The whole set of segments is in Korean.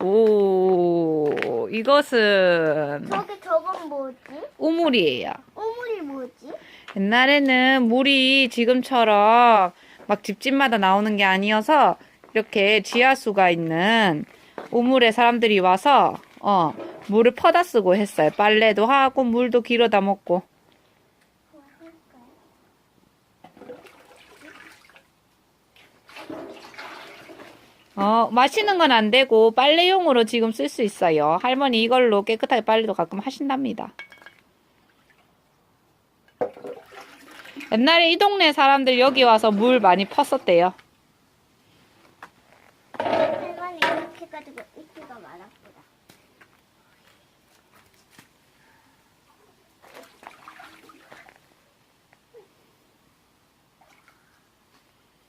오, 이것은 저기 저건 뭐지? 우물이에요. 오물이 뭐지? 옛날에는 물이 지금처럼 막 집집마다 나오는 게 아니어서 이렇게 지하수가 있는 우물에 사람들이 와서 어 물을 퍼다 쓰고 했어요. 빨래도 하고 물도 길어다 먹고. 어 마시는 건 안 되고 빨래용으로 지금 쓸 수 있어요. 할머니 이걸로 깨끗하게 빨래도 가끔 하신답니다. 옛날에 이 동네 사람들 여기 와서 물 많이 펐었대요. 할머니 이렇게 해가지고 이끼가 많았구나.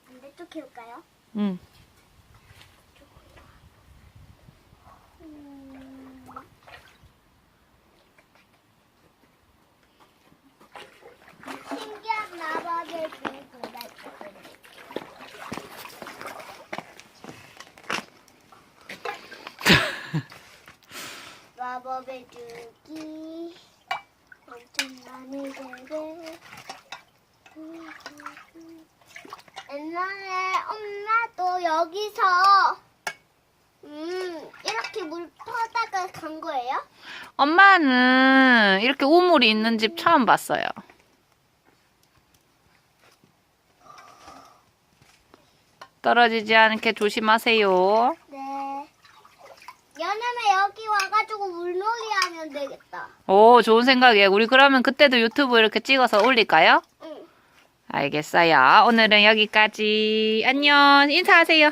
반대쪽 해볼까요? 응. 음. 신기한 마법을 들고 날 마법의 주기 엄청 많이 되게 옛날에 엄마도 여기서 음 이렇게 물 퍼다가 간 거예요? 엄마는 이렇게 우물이 있는 집 처음 봤어요. 떨어지지 않게 조심하세요. 네. 여름에 여기 와가지고 되겠다. 오, 좋은 생각이에요. 우리 그러면 그때도 유튜브 이렇게 찍어서 올릴까요? 응. 알겠어요. 오늘은 여기까지. 안녕. 인사하세요.